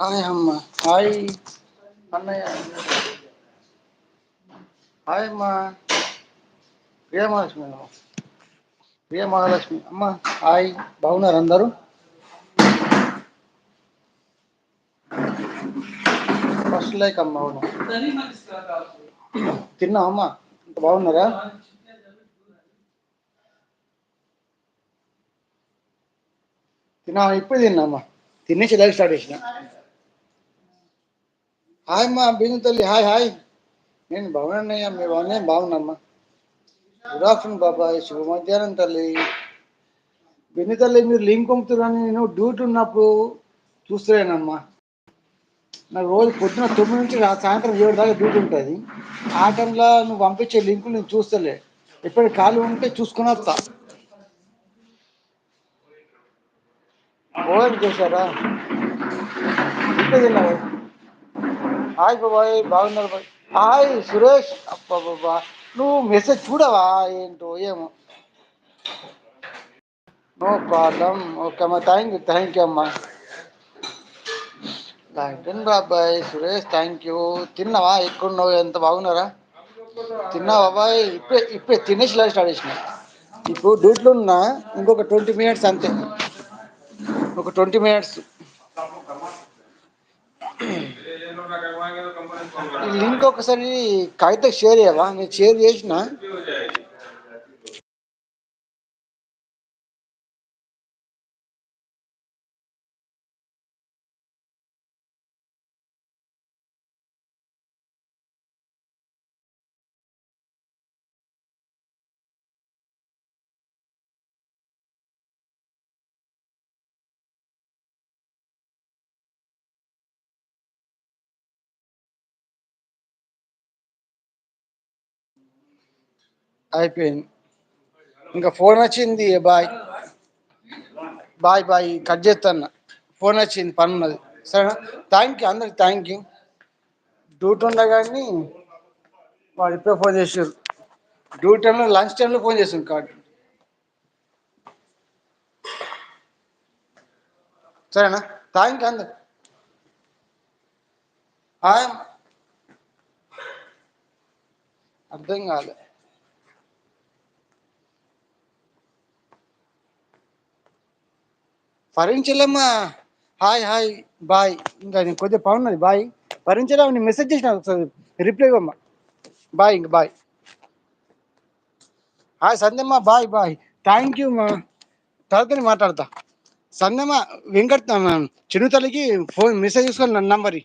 Hi అమ్మ. Hi. అన్నయ్య. Hi అమ్మా. ప్రియ మహాలక్ష్మి ప్రియ మహాలక్ష్మి అమ్మ హాయ్. బాగున్నారు అందరూ? ఫస్ట్ లైక్ అమ్మ అవును. తిన్నా అమ్మ? బాగున్నారా? తిన్నా ఇప్పుడు తిన్నా అమ్మ. తినేసి లైఫ్ స్టార్ట్ చేసిన. హాయ్ అమ్మా బిందు తల్లి హాయ్ హాయ్. నేను బాగున్నాయ్యా మీ బాగున్నా బాగున్నామ్మా. గుడ్ ఆఫ్టర్నూన్ బాబాయ్ శుభ మధ్యాహ్నం తల్లి. బిందు తల్లి మీరు లింక్ పంపుతున్నారని నేను డ్యూటీ ఉన్నప్పుడు చూస్తలేనమ్మా. నాకు రోజు పొద్దున తొమ్మిది నుంచి సాయంత్రం ఏడు దాకా డ్యూటీ ఉంటుంది. ఆ టైంలో నువ్వు పంపించే లింకులు నేను చూస్తలే. ఎప్పటి ఖాళీ ఉంటే చూసుకుని వస్తా. ఓవర్ చేశారా? ఇప్పుడు హాయ్ బాబాయ్ బాగున్నారు బాయ్ హాయ్ సురేష్. అబ్బా నువ్వు మెసేజ్ చూడవా ఏంటో ఏమో. No problem. ఓకే అమ్మా థ్యాంక్ యూ థ్యాంక్ యూ అమ్మా. బాబాయ్ సురేష్ థ్యాంక్ యూ తిన్నావా? ఎక్కడున్నావు? ఎంత బాగున్నారా? తిన్నావా బాబాయ్? ఇప్పుడే ఇప్పుడే తినేసి లైవ్ స్టార్ట్ చేసిన. ఇప్పుడు డ్యూటీలో ఉన్నా ఇంకొక ట్వంటీ మినిట్స్ అంతే. ఒక ట్వంటీ మినిట్స్ లింక్ ఒకసారి కాగితం షేర్ చేయవా? నేను షేర్ చేసిన. అయిపోయింది. ఇంకా ఫోన్ వచ్చింది బాయ్? బాయ్ బాయ్ కట్ చేస్తాను ఫోన్ వచ్చింది పని ఉన్నది. సరేనా? థ్యాంక్ యూ అందరికి థ్యాంక్ యూ డ్యూటీ ఉండగాని వాడు ఇప్పుడే ఫోన్ చేసారు డ్యూటీ టైంలో లంచ్ టైంలో ఫోన్ చేసాను కార్డు సరేనా? థ్యాంక్ యూ అందరు అర్థం కాలేదు భరించలేమ్మా హాయ్ హాయ్ బాయ్. ఇంకా నేను కొద్దిగా బాగున్నది బాయ్. భరించలేము? నేను మెసేజ్ చేసిన ఒకసారి రిప్లై ఇవ్వమ్మా. బాయ్ ఇంక బాయ్. హాయ్ సంధ్యమ్మ బాయ్ బాయ్. థ్యాంక్ యూ మా. తర్వాత మాట్లాడతా. సంధ్యమ్మ వెంకట్ చిన్న తల్లికి ఫోన్ మెసేజ్ చేసుకోండి నన్ను నంబర్